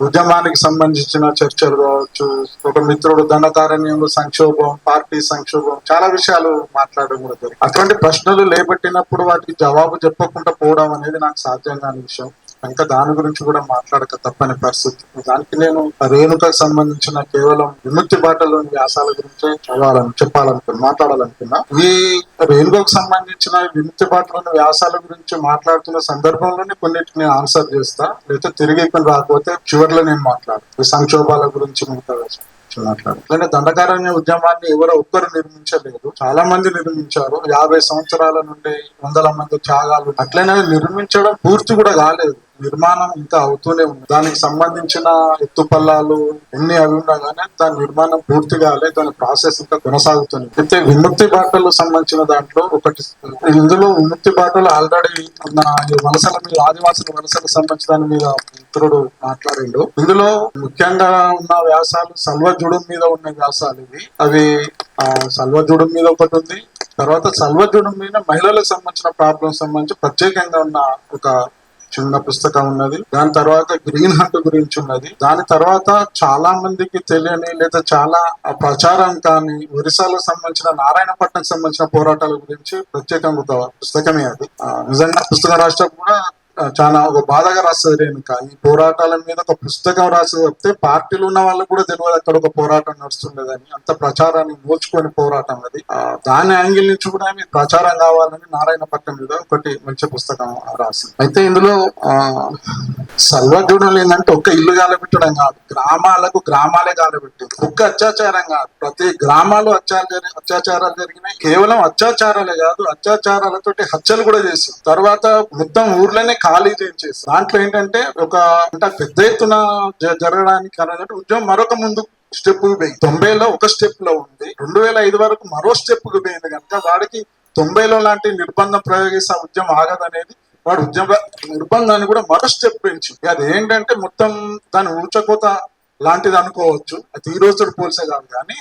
ఉద్యమానికి సంబంధించిన చర్చలు కావచ్చు ఒక మిత్రుడు దండతారణ్యంలో సంక్షోభం పార్టీ సంక్షోభం చాలా విషయాలు మాట్లాడడం కూడా జరిగింది. అటువంటి ప్రశ్నలు లేబట్టినప్పుడు వాటికి జవాబు చెప్పకుండా పోవడం అనేది నాకు సాధ్యం కాని విషయం. ఇంకా దాని గురించి కూడా మాట్లాడక తప్పని పరిస్థితి. దానికి నేను రేణుకకు సంబంధించిన కేవలం విముక్తి బాటలోని వ్యాసాల గురించే చదవాలని చెప్పాలనుకున్నా మాట్లాడాలనుకున్నా ఈ రేణుకకు సంబంధించిన విముక్తి బాటలోని వ్యాసాల గురించి మాట్లాడుతున్న సందర్భంలోనే కొన్నిటిని ఆన్సర్ చేస్తా లేకపోతే తిరిగి రాకపోతే చివరిలో నేను మాట్లాడు ఈ సంక్షోభాల గురించి మిగతా నేను మాట్లాడు దండకారణ్య ఉద్యమాన్ని ఎవరో ఒక్కరు నిర్మించలేదు. చాలా మంది నిర్మించారు. యాభై సంవత్సరాల నుండి వందల మంది త్యాగాలు. అట్లనే నిర్మించడం పూర్తి కూడా కాలేదు. నిర్మాణం ఇంకా అవుతూనే ఉంది. దానికి సంబంధించిన ఎత్తుపల్లాలు ఎన్ని అవి ఉండగానే దాని నిర్మాణం పూర్తి కాలే దాని ప్రాసెస్ ఇంకా కొనసాగుతుంది. అయితే విముక్తి బాటలు సంబంధించిన దాంట్లో ఒకటి ఇందులో విముక్తి బాటలు ఆల్రెడీ ఉన్న ఈ వలసల మీద ఆదివాసుల వలసలకు సంబంధించిన దాని మీద మిత్రుడు మాట్లాడిండు. ఇందులో ముఖ్యంగా ఉన్న వ్యాసాలు సల్వజుడు మీద ఉన్న వ్యాసాలు ఇవి. అవి ఆ సల్వజుడు మీద ఒకటి ఉంది. తర్వాత సల్వజుడు మీద మహిళలకు సంబంధించిన ప్రాబ్లం సంబంధించి ప్రత్యేకంగా ఉన్న ఒక చిన్న పుస్తకం ఉన్నది. దాని తర్వాత గ్రీన్ హంట్ గురించి ఉన్నది. దాని తర్వాత చాలా మందికి తెలియని లేదా చాలా ప్రచారం కానీ ఒరిస్సాలకు సంబంధించిన నారాయణపట్నం సంబంధించిన పోరాటాల గురించి ప్రత్యేకంగా పుస్తకమే అది. నిజంగా పుస్తకం రాష్ట్రం కూడా చాలా ఒక బాధగా రాస్తుంది రేణుక. ఈ పోరాటాల మీద ఒక పుస్తకం రాసి చెప్తే పార్టీలు ఉన్న వాళ్ళకు కూడా తెలియదు అక్కడ ఒక పోరాటం నడుస్తుండేదని. అంత ప్రచారాన్ని నోచుకొని పోరాటం అది. దాని యాంగిల్ నుంచి కూడా ఆమె ప్రచారం కావాలని నారాయణపట్నం మీద ఒకటి మంచి పుస్తకం రాసింది. అయితే ఇందులో ఆ ఏంటంటే ఒక్క ఇల్లు గాలబెట్టడం కాదు గ్రామాలకు గ్రామాలే గాలబెట్టింది ఒక్క అత్యాచారం కాదు. ప్రతి గ్రామాలు అత్యాచార అత్యాచారాలు జరిగినాయి. కేవలం అత్యాచారాలే కాదు అత్యాచారాలతోటి హత్యలు కూడా చేసి తర్వాత మొత్తం ఊర్లోనే ఖాళీ చేయించేసి దాంట్లో ఏంటంటే ఒక అంటే పెద్ద ఎత్తున జరగడానికి కారణం ఉద్యమం మరొక ముందు స్టెప్ పోయి తొంభైలో ఒక స్టెప్లో ఉంది. రెండు వేల ఐదు వరకు మరో స్టెప్ పోయింది కనుక వాడికి తొంభైలో లాంటి నిర్బంధం ప్రయోగిస్తే ఆ ఉద్యమం ఆగదనేది వాడు ఉద్యమ నిర్బంధాన్ని కూడా మరో స్టెప్ పెంచు అది ఏంటంటే మొత్తం దాని ఊచకోత లాంటిది అనుకోవచ్చు. అది ఈ రోజు పోల్సే కాదు కానీ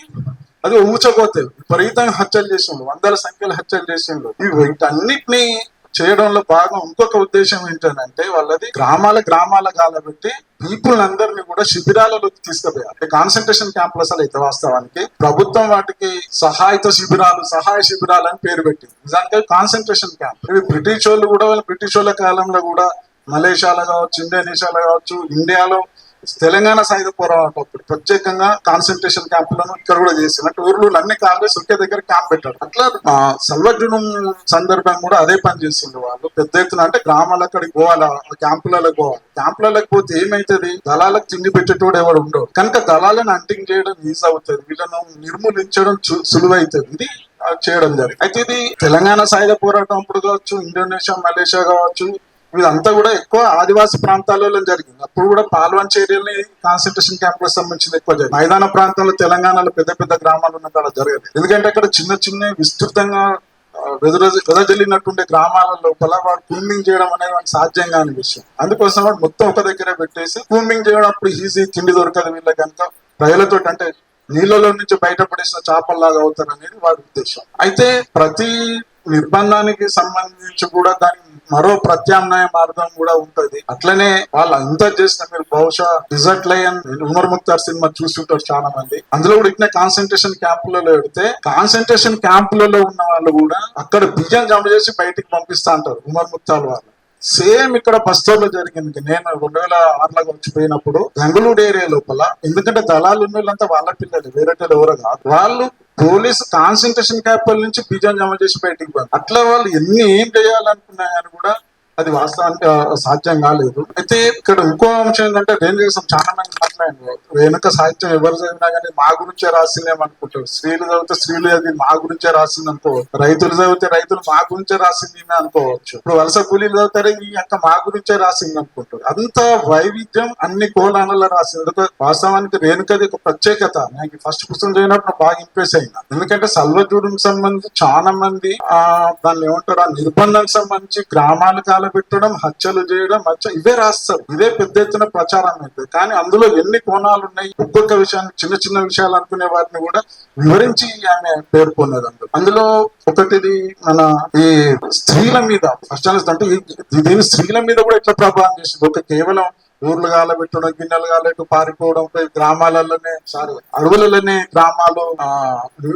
అది ఊచకోతే. విపరీతంగా హత్యలు చేసిండు. వందల సంఖ్యలో హత్యలు చేసిండు. వీటన్నిటిని చేయడంలో భాగం ఇంకొక ఉద్దేశం ఏంటంటే వాళ్ళది గ్రామాల గ్రామాల కాలబెట్టి పీపుల్ అందరినీ కూడా శిబిరాలలోకి తీసుకుపోయారు. కాన్సన్ట్రేషన్ క్యాంపులు అసలు అయితే వాస్తవానికి ప్రభుత్వం వాటికి సహాయత శిబిరాలు సహాయ శిబిరాలు అని పేరు పెట్టింది. నిజానికి కాన్సన్ట్రేషన్ క్యాంప్ ఇవి బ్రిటిష్ వాళ్ళు కూడా వాళ్ళ బ్రిటిష్ వాళ్ళ కాలంలో కూడా మలేషియాలో కావచ్చు ఇండోనేషియాలో కావచ్చు ఇండియాలో తెలంగాణ సాయుధ పోరాటం అప్పుడు ప్రత్యేకంగా కాన్సన్ట్రేషన్ క్యాంపులను ఇక్కడ కూడా చేసినట్టు ఊర్లో అన్ని కాంగ్రెస్ ఒకే దగ్గర క్యాంప్ పెట్టారు. అట్లా ఆ, సందర్భం కూడా అదే పని చేసిండు వాళ్ళు. పెద్ద ఎత్తున అంటే గ్రామాల అక్కడికి పోవాలా క్యాంపులలో పోవాలి. క్యాంపులకు పోతే ఏమైతుంది? దళాలకు తిండి పెట్టేటోడు ఎవడు ఉండవు కనుక దళాలను అంటింగ్ చేయడం ఈజీ అవుతుంది. వీళ్ళను నిర్మూలించడం సులువైతుంది. ఇది చేయడం జరిగింది. అయితే ఇది తెలంగాణ సాయుధ పోరాటం అప్పుడు కావచ్చు ఇండోనేషియా మలేషియా కావచ్చు ఇదంతా కూడా ఎక్కువ ఆదివాసీ ప్రాంతాలలో జరిగింది. అప్పుడు కూడా పాల్వన్ చర్యల్ని కాన్సన్ట్రేషన్ క్యాంపులకు సంబంధించింది ఎక్కువ జరిగింది. మైదాన ప్రాంతంలో తెలంగాణలో పెద్ద పెద్ద గ్రామాలు ఉన్న కాడ జరగదు ఎందుకంటే అక్కడ చిన్న చిన్న విస్తృతంగా వెదజల్లినట్టుండే గ్రామాల లోపల వాడు కూమింగ్ చేయడం అనేది వాడికి సాధ్యం కాని విషయం. అందుకోసం వాడు మొత్తం ఒక దగ్గర పెట్టేసి కూమింగ్ చేయడం అప్పుడు ఈజీ తిండి దొరకదు వీళ్ళ కనుక ప్రజలతో అంటే నీళ్ళలో నుంచి బయటపడేసిన చేపల్లాగా అవుతారు అనేది వాడి ఉద్దేశం. అయితే ప్రతి నిర్బంధానికి సంబంధించి కూడా దాని మరో ప్రత్యామ్నాయ మార్గం కూడా ఉంటది. అట్లనే వాళ్ళు అంతా చేసిన మీరు బహుశా రిజర్ట్ లయన్ ఉమర్ ముక్తార్ సినిమా చూస్తుంటారు చాలా మంది. అందులో కూడా ఇట్లా కాన్సన్ట్రేషన్ క్యాంపులలో పెడితే కాన్సన్ట్రేషన్ క్యాంపులలో ఉన్న వాళ్ళు కూడా అక్కడ బియ్యం జమ చేసి బయటికి పంపిస్తా అంటారు ఉమర్ ముక్తార్ వాళ్ళు. సేమ్ ఇక్కడ బస్తోలో జరిగింది. నేను రెండు వేల ఆరులో వచ్చిపోయినప్పుడు బెంగళూరు ఏరియా లోపల ఎందుకంటే దళాలు ఉన్న వాళ్ళంతా వాళ్ళ పిల్లలు వేరే ఎవరో కాదు. వాళ్ళు పోలీసు కాన్సన్ట్రేషన్ క్యాంపుల నుంచి బిజన్ జమ చేసి బయటికి పోయారు. అట్లా వాళ్ళు ఎన్ని ఏం చేయాలనుకున్నా కానీ కూడా అది వాస్తవానికి సాధ్యం కాలేదు. అయితే ఇక్కడ ఇంకో అంశం ఏంటంటే రేణుక చాలా మంది మాట్లాడింది వెనుక సాహిత్యం ఎవరు చదివినా కానీ మా గురించే రాసిందేమనుకుంటారు స్త్రీలు చదివితే స్త్రీలు అది మా గురించే రాసింది అనుకోవచ్చు రైతులు చదివితే రైతులు మా గురించే రాసింది అనుకోవచ్చు. ఇప్పుడు వలస కూలీలు చదివితే ఈ అక్క మా గురించే రాసింది అనుకుంటారు. అంత వైవిధ్యం అన్ని కోణాలలో రాసింది. వాస్తవానికి రేణుకది ఒక ప్రత్యేకత. నాకు ఫస్ట్ పుస్తకం చదివినప్పుడు బాగా ఇంప్రెస్ అయింది ఎందుకంటే సల్వజూడుకు సంబంధించి చాలా మంది ఆ దాన్ని ఏమంటారు? ఆ నిర్బంధానికి సంబంధించి గ్రామాలు కాలబెట్టడం హత్యలు చేయడం హత్య ఇవే రాస్తారు. ఇదే పెద్ద ఎత్తున ప్రచారం అయితే. కానీ అందులో ఎన్ని కోణాలు ఉన్నాయి? ఒక్కొక్క విషయాన్ని చిన్న చిన్న విషయాలు అనుకునే వాటిని కూడా వివరించి ఆమె పేర్కొన్నది అందులో. అందులో ఒకటిది మన ఈ స్త్రీల మీద ఫస్ట్ అంటే దీని స్త్రీల మీద కూడా ఎట్లా ప్రభావం చేసింది. ఒక కేవలం ఊర్లు కాలబెట్టడం గిన్నెలు కాలబెట్టు పారిపోవడం గ్రామాలలోనే సారీ అడవులలోనే గ్రామాలు ఆ,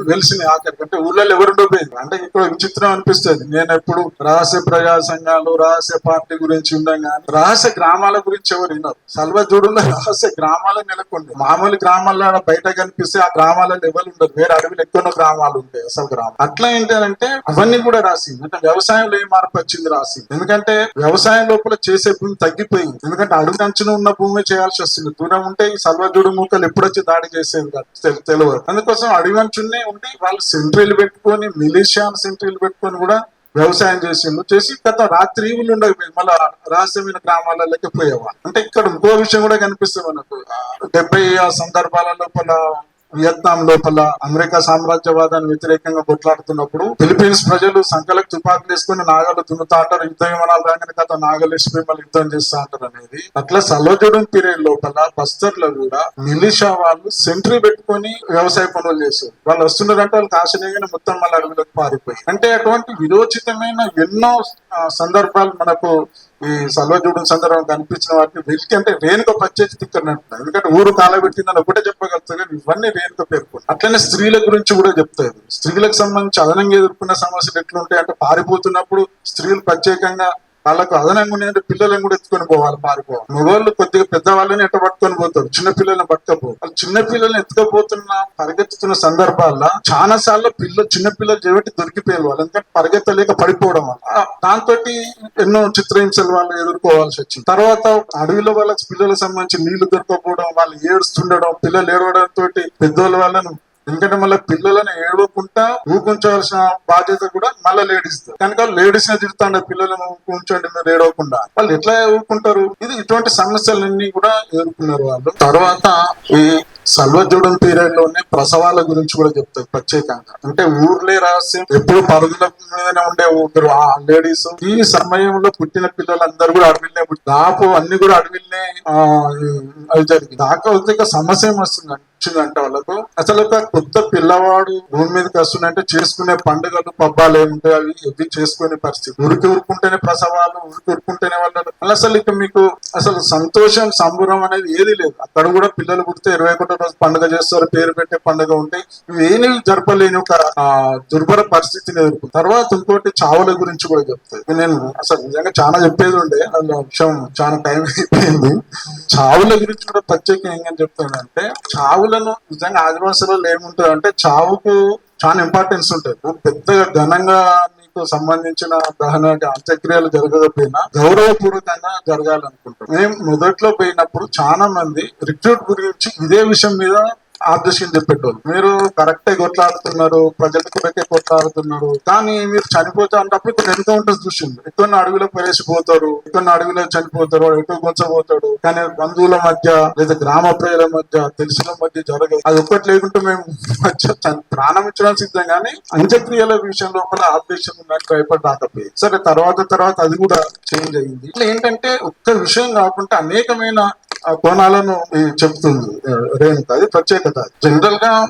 వెలిసినాయి ఆఖరికి. అంటే ఊర్లలో ఎవరుండోపోయింది అంటే ఇక్కడ విచిత్రం అనిపిస్తుంది. నేను ఎప్పుడు రహస్య ప్రజా సంఘాలు రహస్య పార్టీ గురించి ఉండం కానీ రహస్య గ్రామాల గురించి ఎవరు విన్నారు సల్వజూడులో రహస్య గ్రామాలు నెలకొంది. మామూలు గ్రామాల్లో బయట కనిపిస్తే ఆ గ్రామాలలో ఎవరు ఉండదు వేరే అడవిలో ఎక్కువ గ్రామాలు ఉంటాయి అసలు గ్రామం అట్లా ఏంటంటే అవన్నీ కూడా రాసింది. అంటే వ్యవసాయంలో ఏ మార్పు వచ్చింది రాసింది. ఎందుకంటే వ్యవసాయం లోపల చేసే భూమి తగ్గిపోయింది. ఎందుకంటే అడుగు అంచున ఉన్న భూమి చేయాల్సి వస్తుంది. దూరం ఉంటే ఈ సల్వజూడు మూకలు ఎప్పుడొచ్చి దాడి చేసేది తెలియదు అందుకోసం అడవి ఉండి వాళ్ళు సెంట్రీలు పెట్టుకొని మిలిషియా సెంట్రీలు పెట్టుకొని కూడా వ్యవసాయం చేసిండు చేసి గత రాత్రి ఉండకపోయి ఉండకపోయింది మళ్ళా రహస్యమైన గ్రామాలలోకి పోయేవాళ్ళు. అంటే ఇక్కడ ఇంకో విషయం కూడా కనిపిస్తుంది మనకు. డెబ్బై ఆ సందర్భాల లోపల వియత్నాం లోపల అమెరికా సామ్రాజ్యవాదాన్ని వ్యతిరేకంగా కొట్లాడుతున్నప్పుడు ఫిలిపీన్స్ ప్రజలు సంఖ్యలకు తుపాకులు వేసుకుని నాగలు దున్నుతా అంటారు యుద్ధ విమానాలు రాగానే కథ నాగలేసి మిమ్మల్ని యుద్ధం చేస్తా అంటారు అనేది. అట్లా సలోజుడం పీరియడ్ లోపల బస్తర్లో కూడా మిలిషా వాళ్ళు సెంట్రీ పెట్టుకొని వ్యవసాయ పనులు చేశారు. వాళ్ళు వస్తున్నారంటే వాళ్ళు కాశనీయంగానే మొత్తం మళ్ళీ అడుగులకు పారిపోయి అంటే అటువంటి విరోచితమైన ఎన్నో సందర్భాలు మనకు ఈ సల్వజూడం సందర్భం కనిపించిన వాటిని వెలికి అంటే వేణుక ప్రత్యేక ఇక్కడ ఎందుకంటే ఊరు కాలబెట్టిందని ఒకటే చెప్పగలుగుతారు కానీ ఇవన్నీ వేణుక పేర్కొంటారు అట్లనే స్త్రీల గురించి కూడా చెప్తారు స్త్రీలకు సంబంధించి అదనంగా ఎదుర్కొన్న సమస్యలు ఎట్లుంటాయి అంటే పారిపోతున్నప్పుడు స్త్రీలు ప్రత్యేకంగా వాళ్ళకు అదనంగా ఉన్నాయంటే పిల్లలను కూడా ఎత్తుకొని పోవాలి పారిపోవాలి మగవాళ్ళు కొద్దిగా పెద్దవాళ్ళని ఎట్ట పట్టుకొని పోతారు? చిన్న పిల్లల్ని పట్టుకపో వాళ్ళు చిన్న పిల్లల్ని ఎత్తుకపోతున్న పరిగెత్తుతున్న సందర్భాల్లో చాలా సార్లు పిల్లలు చిన్న పిల్లలు చెవిటి దొరికిపోయారు వాళ్ళు. ఎందుకంటే పరిగెత్తలేక పడిపోవడం వల్ల. దాంతో ఎన్నో చిత్రహింసలు వాళ్ళు ఎదుర్కోవాల్సి వచ్చింది. తర్వాత అడవిలో వాళ్ళకి పిల్లలకు సంబంధించి నీళ్ళు దొరకపోవడం వాళ్ళు ఏడుస్తుండడం పిల్లలు ఏడవడం తోటి పెద్దోళ్ళ వాళ్ళను ఎందుకంటే మళ్ళీ పిల్లలను ఏడవకుండా ఊకుంచవలసిన బాధ్యత కూడా మళ్ళీ లేడీస్ కనుక లేడీస్ని పిల్లలను ఊకుంచండి మీరు ఏడవకుండా. వాళ్ళు ఎట్లా ఊరుకుంటారు ఇది ఇటువంటి సమస్యలన్నీ కూడా ఎదుర్కొన్నారు వాళ్ళు. తర్వాత ఈ సల్వజూడం పీరియడ్లోనే ప్రసవాల గురించి కూడా చెప్తారు ప్రత్యేకంగా. అంటే ఊర్లే రాసి ఎప్పుడు పరుగుల మీదనే ఉండే ఊరు ఆ లేడీస్ ఈ సమయంలో పుట్టిన పిల్లలందరూ కూడా అడవిలోనే దాపు అన్ని కూడా అడవిలోనే ఆ, అవి జరిగింది. దాకా సమస్య ఏమొస్తుందంటే వచ్చిందంటే వాళ్ళకు. అసలు ఒక కొత్త పిల్లవాడు భూమి మీదకి వస్తుందంటే చేసుకునే పండుగలు పబ్బాలు ఏముంటాయి? అవి ఇవి చేసుకునే పరిస్థితి. ఉరికి ఉరుకుంటేనే ప్రసవాలు ఉరికి ఉరుకుంటేనే వాళ్ళు అసలు ఇక మీకు అసలు సంతోషం సంబురం అనేది ఏది లేదు. అక్కడ కూడా పిల్లలు పుడితే ఇరవై ఒకటో రోజు పండుగ చేస్తారు పేరు పెట్టే పండుగ ఉంటాయి ఇవి ఏమి జరపలేని ఒక ఆ, దుర్భర పరిస్థితిని ఎదుర్కొంది. తర్వాత ఇంకోటి చావుల గురించి కూడా చెప్తాయి నేను అసలు నిజంగా చాలా చెప్పేది ఉండే. అందులో విషయం చాలా టైం అయిపోయింది. చావుల గురించి కూడా ప్రత్యేకంగా ఏమని చెప్తానంటే చావులను నిజంగా ఆదివాసులలో ఏముంటుంది అంటే చావుకు చాలా ఇంపార్టెన్స్ ఉంటుంది పెద్దగా ఘనంగా మీకు సంబంధించిన దహన అంత్యక్రియలు జరగకపోయినా గౌరవపూర్వకంగా జరగాలనుకుంటాం. మేము మొదట్లో పోయినప్పుడు చాలా మంది రిక్రూట్ గురించి ఇదే విషయం మీద ఆబ్జెక్షన్ చెప్పేటోళ్ళు మీరు కరెక్టే కొట్లాడుతున్నారు ప్రజల కొరకే కొట్లాడుతున్నారు కానీ మీరు చనిపోతా అంటప్పుడు ఇక్కడ ఎంత ఉంటుంది చూసింది ఇక్కడ అడవిలో పరేసిపోతారు ఇక్కడ అడవిలో చనిపోతారు ఎటు కొంచపోతాడు కానీ బంధువుల మధ్య లేదా గ్రామ ప్రజల మధ్య తెలిసిన మధ్య జరగదు. అది ఒక్కటి లేకుంటే మేము మధ్య ప్రాణం ఇచ్చడం సిద్ధం కానీ అంత్యక్రియల విషయం లోపల ఆబ్జెక్షన్ ఉన్నట్టు భయపడి రాకపోయింది సరే తర్వాత తర్వాత అది కూడా చేంజ్ అయింది ఇట్లా ఏంటంటే ఒక్క విషయం కాకుండా అనేకమైన ఆ కోణాలను చెప్తుంది రేణుక. అది ప్రత్యేకత. జనరల్గా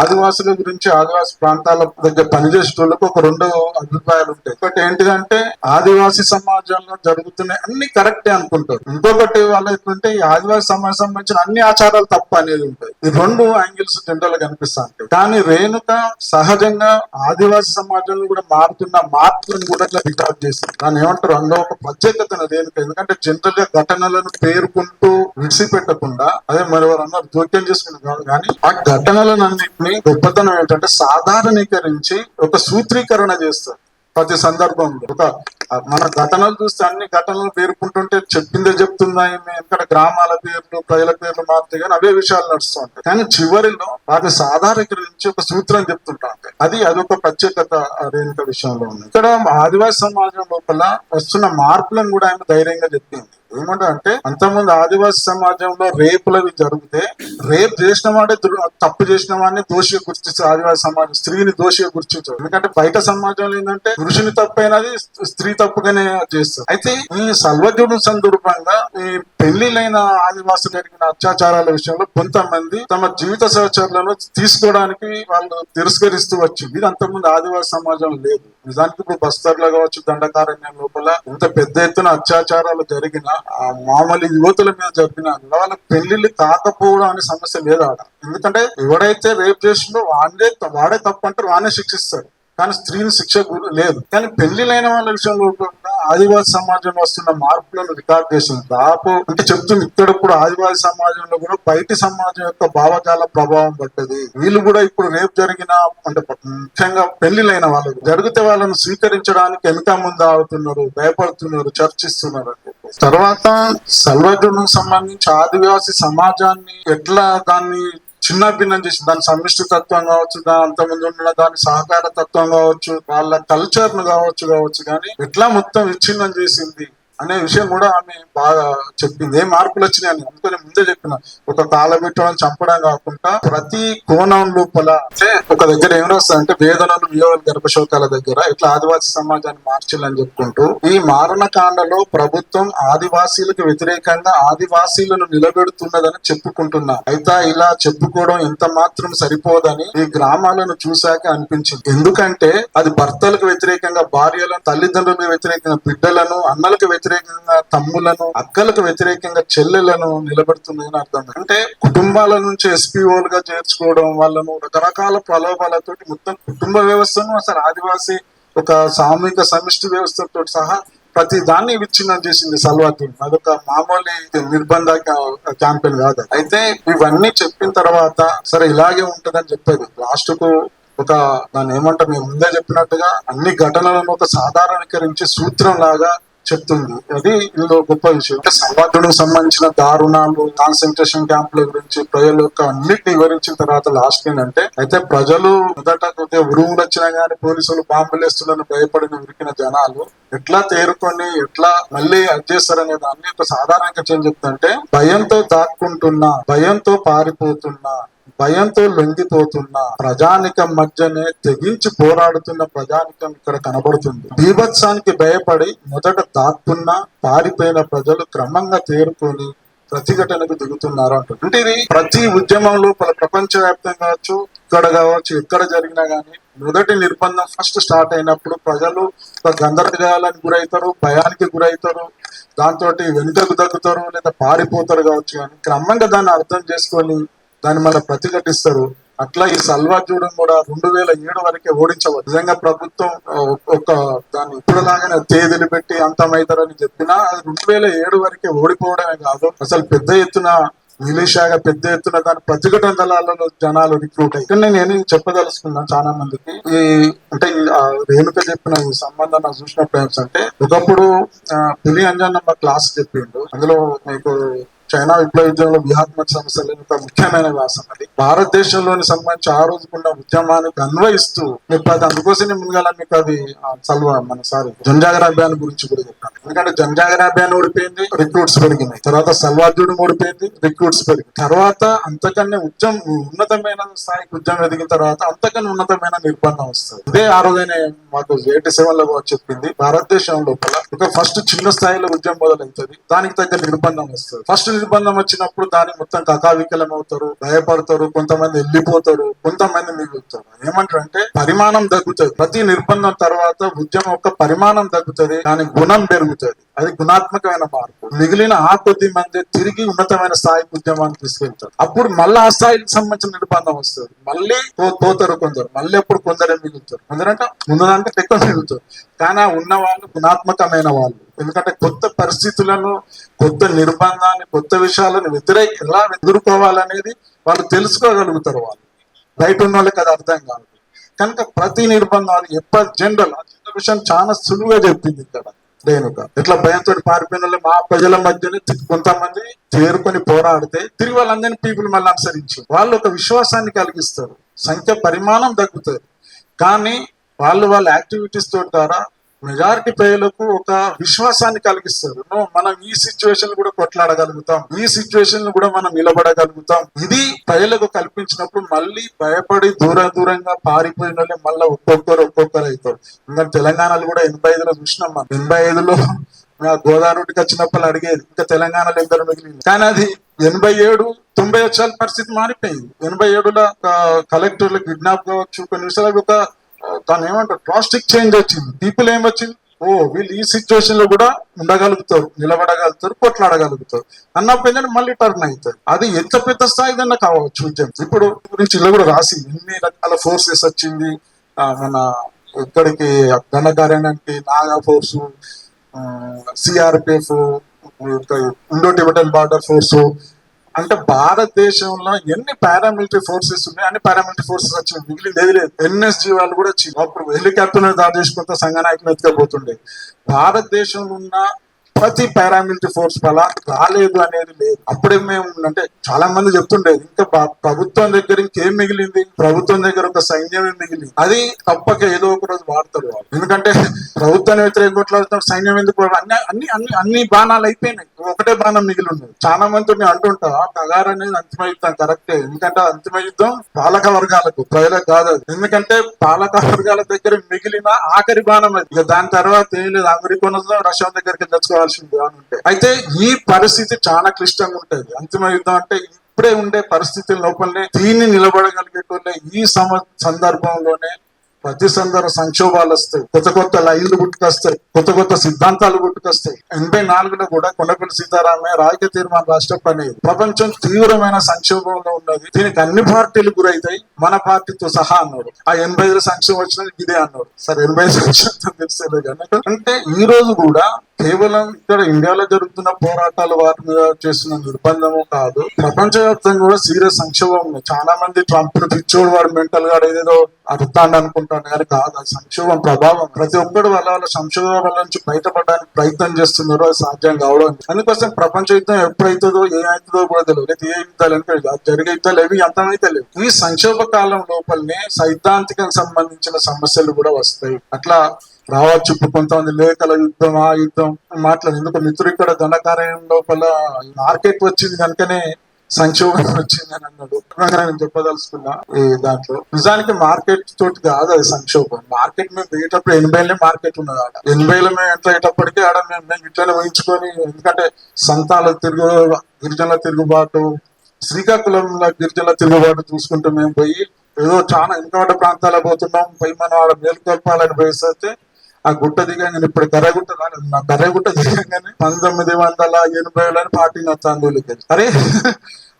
ఆదివాసుల గురించి ఆదివాసి ప్రాంతాల దగ్గర పనిచేసేటోళ్ళకి ఒక రెండు అభిప్రాయాలు ఉంటాయి. ఒకటి ఏంటిదంటే ఆదివాసి సమాజంలో జరుగుతున్న అన్ని కరెక్టే అనుకుంటారు. ఇంకొకటి వాళ్ళు ఏంటంటే ఈ ఆదివాసి సమాజం సంబంధించిన అన్ని ఆచారాలు తప్ప అనేది ఉంటాయి. ఈ రెండు యాంగిల్స్ జనరల్ కనిపిస్తా ఉంటాయి కానీ రేణుక సహజంగా ఆదివాసి సమాజంలో కూడా మారుతున్న మార్పులను కూడా ఇట్లా రికార్డ్ చేస్తుంది దాన్ని ఏమంటారు? అందులో ఒక ప్రత్యేకత రేణుక ఎందుకంటే జనరల్గా ఘటనలను పేర్కొంటూ విడిచిపెట్టకుండా అదే మరి వారు అన్నారు జోక్యం చేసుకుని కాదు కానీ ఆ ఘటనలను అన్నింటినీ గొప్పతనం ఏంటంటే సాధారణీకరించి ఒక సూత్రీకరణ చేస్తారు. ప్రతి సందర్భంలో ఒక మన ఘటనలు చూస్తే అన్ని ఘటనలు పేర్కొంటుంటే చెప్పిందే చెప్తున్నాయి ఇక్కడ గ్రామాల పేర్లు ప్రజల పేర్లు మారుతాయి కానీ అవే విషయాలు నడుస్తూ ఉంటాయి. కానీ చివరిలో వాటిని సాధారణీకరించి ఒక సూత్రం చెప్తుంటా ఉంటాయి. అది అదొక ప్రత్యేకత ఆ రేణుక విషయంలో ఉంది. ఇక్కడ ఆదివాసి సమాజం లోపల వస్తున్న మార్పులను కూడా ఆయన ధైర్యంగా చెప్పింది. ఏమంటా అంటే అంతకుముందు ఆదివాసి సమాజంలో రేపులవి జరిగితే రేప్ చేసిన వాడే తప్పు చేసిన వాడిని దోషిగా గుర్తిస్తారు ఆదివాసీ సమాజం స్త్రీని దోషిగా గుర్తించారు ఎందుకంటే బయట సమాజంలో ఏంటంటే పురుషుని తప్పైనది స్త్రీ తప్పుగానే చేస్తారు అయితే ఈ సల్వజుడు సందర్భంగా ఈ పెళ్ళిలైన ఆదివాసులు జరిగిన అత్యాచారాల విషయంలో కొంతమంది తమ జీవిత సహచరులను తీసుకోవడానికి వాళ్ళు తిరస్కరిస్తూ వచ్చింది. ఇది అంతకుముందు ఆదివాసీ సమాజం లేదు. నిజానికి ఇప్పుడు బస్తర్లో కావచ్చు దండకారణ్యం లోపల ఇంత పెద్ద ఎత్తున అత్యాచారాలు జరిగిన ఆ మామూలు యువతుల మీద జరిగిన వాళ్ళ పెళ్ళిళ్ళు కాకపోవడం అనే సమస్య లేదు ఆడ. ఎందుకంటే ఎవడైతే రేప్ చేసిందో వాడే వాడే తప్పు అంటారు వాడే శిక్షిస్తాడు. కానీ స్త్రీని శిక్ష లేదు. కానీ పెళ్ళిలైన వాళ్ళ విషయంలో కూడా ఆదివాసీ సమాజంలో వస్తున్న మార్పులను రికార్డ్ చేసింది దాపు అంటే చెప్తుంది ఇక్కడ ఇప్పుడు ఆదివాసీ సమాజంలో కూడా బయటి సమాజం యొక్క భావజాల ప్రభావం పడ్డది. వీళ్ళు కూడా ఇప్పుడు రేపు జరిగిన అంటే ముఖ్యంగా పెళ్ళిలైన వాళ్ళు జరిగితే వాళ్ళను స్వీకరించడానికి వెనుక ముందు ఆగుతున్నారు భయపడుతున్నారు చర్చిస్తున్నారు తర్వాత సల్వజును సంబంధించి ఆదివాసీ సమాజాన్ని ఎట్లా దాన్ని చిన్న భిన్నం చేసి దాని సమిష్టి తత్వం కావచ్చు దాని అంతకుముందు ఉన్న దాని సహకార తత్వం కావచ్చు వాళ్ళ కల్చర్ను కావచ్చు కావచ్చు కానీ ఎట్లా మొత్తం విచ్ఛిన్నం చేసింది? అనే విషయం కూడా ఆమె బాగా చెప్పింది. ఏ మార్పులు వచ్చినాయని అందుకని ముందే చెప్పిన. ఒక కాలబెట్టడం చంపడం కాకుండా ప్రతి కోణం లోపల అంటే ఒక దగ్గర ఏం రాస్తుంది అంటే వేదనలు వియోగ గర్భశోకాల దగ్గర ఇట్లా ఆదివాసీ సమాజాన్ని మార్చాలని చెప్పుకుంటూ ఈ మారణ కాండలో ప్రభుత్వం ఆదివాసీలకు వ్యతిరేకంగా ఆదివాసీలను నిలబెడుతున్నదని చెప్పుకుంటున్నా. అయితే ఇలా చెప్పుకోవడం ఎంత మాత్రం సరిపోదని ఈ గ్రామాలను చూశాక అనిపించింది. ఎందుకంటే అది భర్తలకు వ్యతిరేకంగా భార్యలను తల్లిదండ్రులకు వ్యతిరేకంగా బిడ్డలను అన్నలకు వ్యతిరేకంగా వ్యతిరేకంగా తమ్ములను అక్కలకు వ్యతిరేకంగా చెల్లెలను నిలబెడుతుందని అర్థం. అంటే కుటుంబాల నుంచి ఎస్పీఓలుగా చేర్చుకోవడం వాళ్ళను రకరకాల ప్రలోభాలతో మొత్తం కుటుంబ వ్యవస్థను అసలు ఆదివాసీ ఒక సామూహిక సమిష్టి వ్యవస్థతో సహా ప్రతి దాన్ని విచ్ఛిన్నం చేసింది సల్వాతి అదొక మామూలు నిర్బంధ క్యాంపెయిన్ కాదు. అయితే ఇవన్నీ చెప్పిన తర్వాత సరే ఇలాగే ఉంటదని చెప్పేది లాస్ట్కు ఒక దాన్ని ఏమంటారు మేము ముందే చెప్పినట్టుగా అన్ని ఘటనలను ఒక సాధారణీకరించి సూత్రం లాగా చెప్తుంది. అది ఇందులో గొప్ప విషయం. అంటే సంబంధించిన దారుణాలు కాన్సన్ట్రేషన్ క్యాంపుల గురించి ప్రజల యొక్క అన్నిటిని వివరించిన తర్వాత లాస్ట్ ఏంటంటే అయితే ప్రజలు మొదట కొద్దిగా ఉరుములు వచ్చినా గానీ పోలీసులు బాంబులేస్తులను భయపడిన ఉరికిన జనాలు ఎట్లా తేరుకొని ఎట్లా మళ్ళీ అది చేస్తారనే దాన్ని ఒక సాధారణంగా ఏం చెప్తుంటే భయంతో దాక్కుంటున్నా భయంతో పారిపోతున్నా భయంతో లొంగిపోతున్న ప్రజానికం మధ్యనే తెగించి పోరాడుతున్న ప్రజానికం ఇక్కడ కనబడుతుంది. బీభత్సానికి భయపడి మొదట దాక్కున్న పారిపోయిన ప్రజలు క్రమంగా తేరుకొని ప్రతిఘటనకు దిగుతున్నారు అంటారు అంటే ఇది ప్రతి ఉద్యమంలో పలు ప్రపంచ వ్యాప్తంగా కావచ్చు ఇక్కడ కావచ్చు ఎక్కడ జరిగినా కానీ మొదటి నిర్బంధం ఫస్ట్ స్టార్ట్ అయినప్పుడు ప్రజలు ఒక గందరగోళానికి గురవుతారు భయానికి గురవుతారు దాంతో వెనుకకు తగ్గుతారు లేదా పారిపోతారు కావచ్చు కానీ క్రమంగా దాన్ని అర్థం చేసుకొని దాన్ని మళ్ళీ ప్రతిఘటిస్తారు. అట్లా ఈ సల్వార్ చూడని కూడా రెండు వేల ఏడు వరకే ఓడించవచ్చు. నిజంగా ప్రభుత్వం ఒక దాన్ని ఇప్పుడులాగానే తేదీలు పెట్టి అంతమవుతారని చెప్పినా అది రెండు వేల ఏడు వరకే ఓడిపోవడమే కాదు. అసలు పెద్ద ఎత్తున మిలిషియాగా పెద్ద ఎత్తున దాని ప్రతిఘటన దళాలలో జనాలు రిక్రూట్ అయ్యి ఇక్కడ నేను ఏం చెప్పదలుచుకున్నాను చాలా మందికి. ఈ అంటే రేణుక చెప్పిన ఈ సంబంధం నాకు చూసినప్పుడు ఏంటంటే ఒకప్పుడు ఆ, పులి అంజన్ క్లాస్ చెప్పిండు. అందులో మీకు చైనా విప్లవ యుద్ధంలో వ్యూహాత్మక సమస్యలు ఒక ముఖ్యమైన వ్యాసం అది. భారతదేశంలోని సంబంధించి ఆ రోజుకున్న ఉద్యమానికి అన్వయిస్తూ మీకు అది అందుకోసం ముందుగా మీకు అది సల్వా మన సారీ జంజాగర అభియాన్ గురించి కూడా చెప్పాను. ఎందుకంటే జంజాగర అభియాన్ ఓడిపోయింది రిక్రూట్స్ పెరిగినాయి. తర్వాత సల్వార్జుడు ఓడిపోయింది రిక్రూట్స్ పెరిగింది తర్వాత అంతకన్నా ఉద్యమం ఉన్నతమైన స్థాయికి ఉద్యమం ఎదిగిన తర్వాత అంతకన్నా ఉన్నతమైన నిర్బంధం వస్తుంది. ఇదే ఆ రోజైన మాకు ఎయిటీ సెవెన్లో చెప్పింది. భారతదేశం లోపల ఒక ఫస్ట్ చిన్న స్థాయిలో ఉద్యమం మొదలవుతుంది. దానికి తగ్గ నిర్బంధం వస్తుంది. ఫస్ట్ నిర్బంధం వచ్చినప్పుడు దాని మొత్తం కకావికలం అవుతారు భయపడతారు కొంతమంది వెళ్ళిపోతారు కొంతమంది మిగులుతారు. ఏమంటారు అంటే పరిమాణం తగ్గుతుంది. ప్రతి నిర్బంధం తర్వాత ఉద్యమం యొక్క పరిమాణం తగ్గుతుంది దాని గుణం పెరుగుతుంది. అది గుణాత్మకమైన మార్పు. మిగిలిన ఆ కొద్ది మంది తిరిగి ఉన్నతమైన స్థాయికి ఉద్యమాన్ని తీసుకెళ్తారు. అప్పుడు మళ్ళీ ఆ స్థాయికి సంబంధించిన నిర్బంధం వస్తుంది. మళ్ళీ పో- పోతారు కొందరు. మళ్ళీ అప్పుడు కొందరే మిగులుతారు. కొందరంటే ముందరంటే ఎక్కువ మిగులుతారు. కానీ ఉన్న వాళ్ళు గుణాత్మకమైన వాళ్ళు. ఎందుకంటే కొత్త పరిస్థితులను కొత్త నిర్బంధాన్ని కొత్త విషయాలను వ్యతిరేక ఎలా ఎదుర్కోవాలనేది వాళ్ళు తెలుసుకోగలుగుతారు వాళ్ళు. బయట ఉన్న వాళ్ళకి అది అర్థం కాదు. కనుక ప్రతి నిర్బంధాలు ఎప్పటి జనరల్ ఆ చిన్న విషయం చాలా సులువుగా చెప్పింది ఇక్కడ. దేనుక. ఇట్లా భయంతో పారిపోయిన వాళ్ళు మా ప్రజల మధ్యనే కొంతమంది చేరుకొని పోరాడితే తిరిగి వాళ్ళందరినీ పీపుల్ మళ్ళీ అనుసరించి. వాళ్ళు ఒక విశ్వాసాన్ని కలిగిస్తారు. సంఖ్య పరిమాణం తగ్గుతుంది. కానీ వాళ్ళు వాళ్ళ యాక్టివిటీస్తో ద్వారా మెజారిటీ ప్రజలకు ఒక విశ్వాసాన్ని కలిగిస్తారు. నో, మనం ఈ సిచ్యువేషన్ కూడా కొట్లాడగలుగుతాం. ఈ సిచ్యువేషన్ కూడా మనం నిలబడగలుగుతాం. ఇది ప్రజలకు కల్పించినప్పుడు మళ్ళీ భయపడి దూర దూరంగా పారిపోయిన వాళ్ళే మళ్ళీ ఒక్కొక్కరు ఒక్కొక్కరు అవుతారు. ఇంకా తెలంగాణలో కూడా ఎనభై ఐదులో చూసినాం మనం. ఎనభై ఐదులో గోదావరికి వచ్చినప్పుడు అడిగేది. ఇంకా తెలంగాణలో ఎందరు మిగిలింది. కానీ అది ఎనభై ఏడు తొంభై వచ్చాల పరిస్థితి మారిపోయింది. ఎనభై ఏడులో కలెక్టర్లు కిడ్నాప్ కావచ్చు కొన్ని విషయాలకు ఒక దాని ఏమంటారు ప్లాస్టిక్ చేంజ్ వచ్చింది. పీపుల్ ఏం వచ్చింది? ఓ వీళ్ళు ఈ సిచ్యువేషన్లో కూడా ఉండగలుగుతారు నిలబడగలుగుతారు కొట్లాడగలుగుతారు. అన్నప్పుడు ఏంటంటే మళ్ళీ టర్న్ అవుతారు. అది ఎంత పెద్ద స్థాయి కన్నా కావచ్చు ఉద్యమం ఇప్పుడు గురించి ఇలా కూడా రాసి ఎన్ని రకాల ఫోర్సెస్ వచ్చింది? మన ఇక్కడికి ఘనకార్యానికి Naga force CRPF Indo Tibetan border force అంటే భారతదేశంలో ఎన్ని పారామిలిటరీ ఫోర్సెస్ ఉన్నాయి అన్ని పారామిలిటరీ ఫోర్సెస్ వచ్చి మిగిలింది ఏది లేదు. ఎన్ఎస్జీ వాళ్ళు కూడా వచ్చి అప్పుడు హెలికాప్టర్ దాడి చేసుకుంటే సంఘ నాయకులు ఎత్తుకపోతుండే. భారతదేశంలో ఉన్న ప్రతి పారామిలిటరీ ఫోర్స్ వల్ల రాలేదు అనేది లేదు. అప్పుడే మేము అంటే చాలా మంది చెప్తుండేది ఇంకా ప్రభుత్వం దగ్గర ఇంకేం మిగిలింది? ప్రభుత్వం దగ్గర ఒక సైన్యమే మిగిలింది. అది తప్పక ఏదో ఒక రోజు వాడతారు వాళ్ళు. ఎందుకంటే ప్రభుత్వాన్ని వ్యతిరేక కొట్లాడుతున్న సైన్యం ఎందుకు? అన్ని అన్ని అన్ని అన్ని బాణాలు అయిపోయినాయి. ఒకటే బాణం మిగిలి ఉన్నది. చాలా మంది నేను అంటుంటా కగారు అనేది అంతిమ యుద్ధం కరెక్టే. ఎందుకంటే అంతిమ యుద్ధం పాలక వర్గాలకు ప్రజలకు కాదు ఎందుకంటే పాలక వర్గాల దగ్గర మిగిలిన ఆఖరి బాణం అది. ఇక దాని తర్వాత ఏం లేదు అమెరికా రష్యా దగ్గరికి తెచ్చుకోవాలి. తెచ్చుకోవాల్సింది అని ఉంటాయి అయితే ఈ పరిస్థితి చాలా క్లిష్టంగా ఉంటుంది. అంతిమ యుద్ధం అంటే ఇప్పుడే ఉండే పరిస్థితి లోపలనే దీన్ని నిలబడగలిగేటోళ్ళే ఈ సమ సందర్భంలోనే ప్రతి సందర్భ సంక్షోభాలు వస్తాయి. కొత్త కొత్త లైన్లు గుట్టుకొస్తాయి కొత్త కొత్త సిద్ధాంతాలు గుట్టుకొస్తాయి ఎనభై నాలుగులో కూడా కొండపల్లి సీతారామయ్య రాజకీయ తీర్మానం రాష్ట్రం అనేది ప్రపంచం తీవ్రమైన సంక్షోభంలో ఉన్నది. దీనికి అన్ని పార్టీలు గురైతాయి. మన పార్టీతో సహా అన్నాడు ఆ ఎనభై ఐదు సంక్షోభం వచ్చినది ఇదే అన్నాడు సరే ఎనభై ఐదు సంక్షోభం తెలిసేదే కానీ అంటే ఈ రోజు కూడా కేవలం ఇక్కడ ఇండియాలో జరుగుతున్న పోరాటాలు వాటి మీద చేస్తున్న నిర్బంధము కాదు. ప్రపంచవ్యాప్తంగా కూడా సీరియస్ సంక్షోభం ఉంది. చాలా మంది ట్రంప్ పిచ్చోడు వాడు మెంటల్గా ఏదేదో అర్థాన్ని అనుకుంటాను కానీ కాదు అది సంక్షోభం ప్రభావం. ప్రతి ఒక్కడు వాళ్ళ వాళ్ళ సంక్షోభాల నుంచి బయటపడడానికి ప్రయత్నం చేస్తున్నారు అది సాధ్యం కావడం అందుకోసం ప్రపంచ యుద్ధం ఎప్పుడైతుందో ఏమవుతుందో కూడా తెలియదు. లేదా ఏ యుద్ధాలు అంటే జరిగే యుద్ధాలు ఏవి అంతమైతే లేవు ఈ సంక్షోభ కాలం లోపలనే సైద్ధాంతికం సంబంధించిన సమస్యలు కూడా వస్తాయి. అట్లా రావచ్చు ఇప్పుడు కొంతమంది లేఖల యుద్ధం ఆ యుద్ధం మాట్లాడు. ఎందుకు మిత్రుడు ఇక్కడ ధనకార్యం లోపల మార్కెట్ వచ్చింది కనుకనే సంక్షోభం వచ్చింది అని అన్నాడు. నేను చెప్పదలుచుకున్నా ఈ దాంట్లో. నిజానికి మార్కెట్ తోటి కాదు అది సంక్షోభం. మార్కెట్ మేము దిగేటప్పుడు ఎనభైలనే మార్కెట్ ఉన్నది ఆడ ఎనభైలో మేము ఎంత అయ్యేటప్పటికీ ఆడ మేము మేము ఇట్లనే ఊహించుకొని ఎందుకంటే సంతాల తిరుగు గిరిజనుల తిరుగుబాటు శ్రీకాకుళంలో గిరిజనుల తిరుగుబాటు చూసుకుంటూ మేము పోయి ఏదో చాలా వెనుకబడ్డ ప్రాంతాలకు పోతున్నాం పోయి మనం ఆడ మేలుకొల్పాలని పోయేస్తే ఆ గుట్ట దిగంగానే ఇప్పుడు కర్రగుట్ట రాలేదు. నా కర్రగుట్ట దిగంగానే పంతొమ్మిది వందల ఎనభైలోని పార్టీ నచ్చాందోళికి అరే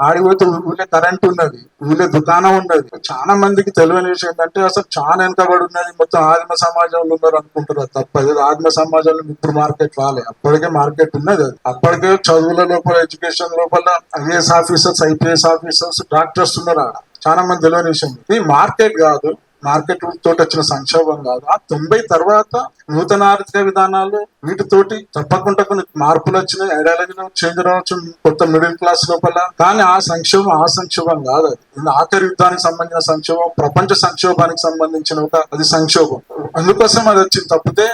ఆడిపోతే ఊళ్ళో కరెంట్ ఉన్నది ఊళ్ళో దుకాణం ఉన్నది. చాలా మందికి తెలియని విషయం ఏంటంటే అసలు చాలా వెనకబడి ఉన్నది. మొత్తం ఆదిమ సమాజంలో ఉన్నారు అనుకుంటారు తప్ప ఆదిమ సమాజంలో ఇప్పుడు మార్కెట్ రాలే. అప్పటికే మార్కెట్ ఉన్నది అది. అప్పటికే చదువుల లోపల ఎడ్యుకేషన్ లోపల IAS officers IPS officers doctors ఉన్నారు ఆడ. చాలా మంది తెలియని విషయం. ఇది మార్కెట్ కాదు. మార్కెట్ తోటి వచ్చిన సంక్షోభం కాదు. ఆ తొంభై తర్వాత నూతన ఆర్థిక విధానాలు వీటితోటి తప్పకుండా కొన్ని మార్పులు వచ్చినాయి ఐడియాలజీలో చేంజ్ రావచ్చు కొత్త మిడిల్ క్లాస్ లోపల. కానీ ఆ సంక్షోభం ఆ సంక్షోభం కాదు అది. ఇది ఆఖరి యుద్ధానికి సంబంధించిన సంక్షోభం ప్రపంచ సంక్షోభానికి సంబంధించిన ఒక అది సంక్షోభం. అందుకోసం అది వచ్చింది. తప్పితే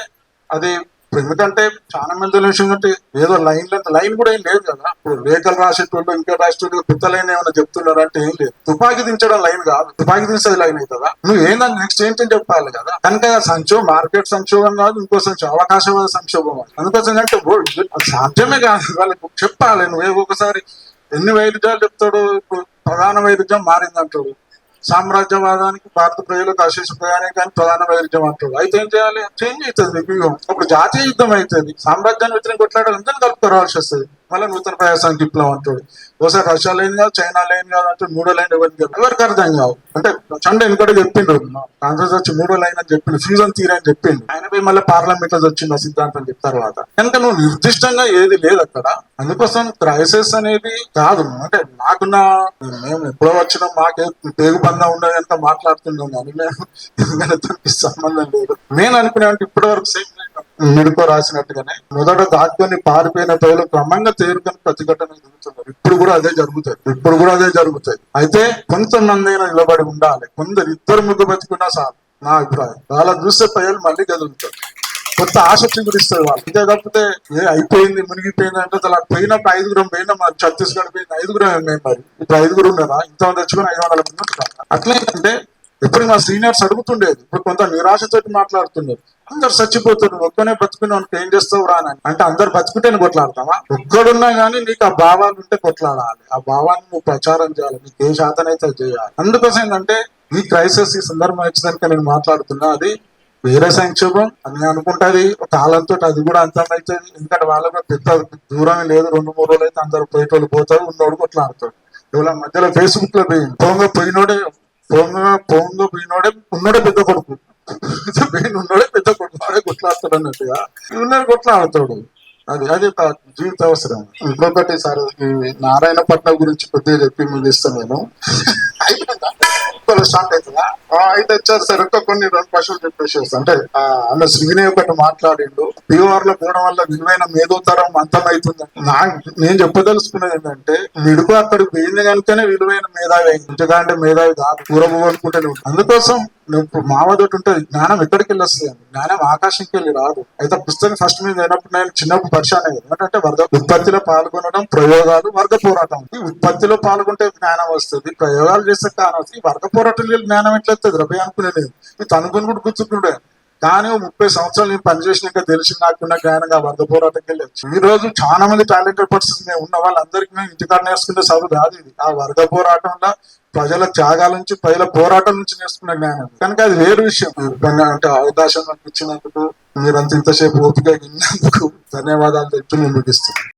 అది ఎందుకంటే చాలా మంది విషయం అంటే ఏదో లైన్ లైన్ కూడా ఏం లేదు కదా. ఇప్పుడు లేఖలు రాసేటోళ్ళు ఇంకా రాసేటోళ్ళు పెద్ద లైన్ ఏమైనా చెప్తున్నారు అంటే ఏం లేదు. తుపాకీ దించడం లైన్ కాదు. తుపాకీ దించేది లైన్ అవుతుందా? నువ్వు ఏందని నెక్స్ట్ ఏంటని చెప్పాలి కదా? కనుక సంక్షోభం మార్కెట్ సంక్షోభం కాదు ఇంకో సంక్షోభం అవకాశవాద సంక్షోభం అందుకోసం అంటే సాధ్యమే కాదు. వాళ్ళకి చెప్పాలి నువ్వు ఒకసారి ఎన్ని వైరుధ్యాలు చెప్తాడు ఇప్పుడు ప్రధాన వైరుధ్యం మారిందంటాడు. సామ్రాజ్యవాదానికి భారత ప్రజలకు అశేష ప్రయాణికానికి ప్రధాన వైరుధ్యం అంటాడు అయితే ఏం చేయాలి? చేంజ్ అవుతుంది. వ్యూహం అప్పుడు జాతీయ యుద్ధం అవుతుంది. సామ్రాజ్యాన్ని వ్యతిరేక కొట్లాడాలి. అందరిని కలుపుకోవాల్సి వస్తుంది. మళ్ళీ నూతన ప్రయాసానికి విప్లవం అంటాడు. ఒకసారి రష్యా లేని కాదు చైనా లేని కాదు అంటే మూడో లైన్ ఎవరికి కాదు. ఎవరికి అర్థం కావు. అంటే చండ వెనుకడ చెప్పిండు కాంగ్రెస్ వచ్చి మూడో లైన్ అని చెప్పిండు. ఫ్యూజన్ థియరీ అని చెప్పిండు. ఆయన పోయి మళ్ళీ పార్లమెంట్లో వచ్చింది సిద్ధాంతం చెప్పిన తర్వాత. కనుక నువ్వు నిర్దిష్టంగా ఏది లేదు అక్కడ. అందుకోసం క్రైసిస్ అనేది కాదు. అంటే నాకున్న మేము ఎప్పుడో వచ్చినా మాకే పేగు బంధం ఉండదు అంతా మాట్లాడుతున్నాం కానీ మేము ఎందుకంటే దానికి సంబంధం లేదు. నేను అనుకునే ఇప్పటి వరకు సేమ్ మిడుకో రాసినట్టుగానే మొదట దాటుకొని పారిపోయిన ప్రజలు క్రమంగా తేరుకొని ప్రతిఘటన జరుగుతున్నారు ఇప్పుడు కూడా అదే జరుగుతుంది. ఇప్పుడు కూడా అదే జరుగుతుంది. అయితే కొంతమంది నిలబడి ఉండాలి. కొందరు ఇద్దరు ముగ్గు బతుకున్నా సార్ నా అభిప్రాయం. అలా చూస్తే ప్రజలు మళ్ళీ కదులుతారు కొత్త ఆశ చిగురిస్తుంది వాళ్ళు. అంతే తప్పితే ఏ అయిపోయింది మునిగిపోయింది అంటే అలా పోయినప్పుడు ఐదుగురం పోయినా మరి ఛత్తీస్గఢ్ పోయింది ఐదుగురం మేము మరి? ఇప్పుడు ఐదుగురు ఉన్నారా? ఇంతమంది తెచ్చుకుని ఐదు వందల మంది అట్లా ఏంటంటే ఇప్పుడు మా సీనియర్స్ అడుగుతుండేది. ఇప్పుడు కొంత నిరాశతోటి మాట్లాడుతున్నారు అందరు చచ్చిపోతున్నారు ఒక్కనే బతుకునే ఏం చేస్తావు రా అని. అంటే అందరు బతుకుంటేనే కొట్లాడతావా ఒక్కడున్నా గానీ నీకు ఆ భావాలు ఉంటే కొట్లాడాలి. ఆ భావాన్ని నువ్వు ప్రచారం చేయాలి. నీకు ఏ శాతం అయితే చేయాలి. అందుకోసం ఏంటంటే ఈ క్రైసిస్ ఈ సందర్భం వచ్చిందనుక నేను మాట్లాడుతున్నా అది వేరే సంక్షోభం అని అనుకుంటది. కాలంతో అది కూడా అంతమవుతుంది ఎందుకంటే వాళ్ళకు పెద్ద దూరం లేదు. రెండు మూడు రోజులు అయితే అందరు పోయేటోళ్ళు పోతారు ఉన్నోడు కొట్లాడతాడు ఇవాళ మధ్యలో ఫేస్బుక్లో పోయింది పోంగ పోయినోడే పోంగ పోంగ పోయినోడే ఉన్నోడే పెద్ద కొడుకు. పోయిన ఉన్నోడే పెద్ద కొడుకు. వాడే కొట్లాడతాడు అన్నట్టుగా. ఉన్నోడు కొట్లాడతాడు. అది అది జీవిత అవసరం. ఇంకొకటి సార్ నారాయణ నారాయణపట్నం గురించి కొద్దిగా చెప్పి ముగిస్తాను నేను స్టార్ట్ అవుతుందా అయితే వచ్చారు సార్ ఇంకా కొన్ని రెండు పశువులు చెప్పేసి అంటే ఆ, అన్న ఒకటి మాట్లాడిండు. పీఓఆర్లో పోవడం వల్ల విలువైన మేధోతరం అంతం అవుతుంది నా నేను చెప్పదలుచుకున్నది ఏంటంటే మిడుకు అక్కడికి పోయింది కనుకనే విలువైన మేధావి అయింది. ఎందుకంటే అంటే మేధావి కాదు. కూరబు అనుకుంటే అందుకోసం నువ్వు ఇప్పుడు మావదోటి జ్ఞానం ఎక్కడికి వెళ్ళి వస్తుంది జ్ఞానం ఆకాశంకి వెళ్ళి రాదు. అయితే పుస్తకం ఫస్ట్ మీద అయినప్పుడు నేను చిన్నప్పుడు పరిశాన్ అయ్యేది ఏంటంటే వర్గ ఉత్పత్తిలో పాల్గొనడం ప్రయోగాలు వర్గ పోరాటం. ఈ ఉత్పత్తిలో పాల్గొంటే జ్ఞానం వస్తుంది ప్రయోగాలు చేస్తే జ్ఞానం వస్తుంది. ఈ వర్గ పోరాటం జ్ఞానం ఎట్లా వస్తుంది? రబీ అనుకునేది ఇది అనుకుని కూడా కూర్చుంటుండే కానీ ముప్పై సంవత్సరాలు నేను పనిచేసినాక తెలిసి నాకున్న జ్ఞానంగా వర్గ పోరాటం వెళ్ళచ్చు. ఈ రోజు చాలా మంది టాలెంటెడ్ పర్సన్స్ మేము ఉన్న వాళ్ళందరికీ మేము ఇంటికాడ నేర్చుకుంటే చదువు కాదు ఇది ఆ వర్గ పోరాటంలో ప్రజల త్యాగాల నుంచి ప్రజల పోరాటం నుంచి నేర్చుకున్న జ్ఞానం. కనుక అది వేరు విషయం. అంటే అవకాశం నాకు ఇచ్చినందుకు మీరంత ఇంతసేపు ఓపిక విన్నందుకు ధన్యవాదాలు చెప్తూ నేను ముగిస్తున్నాను.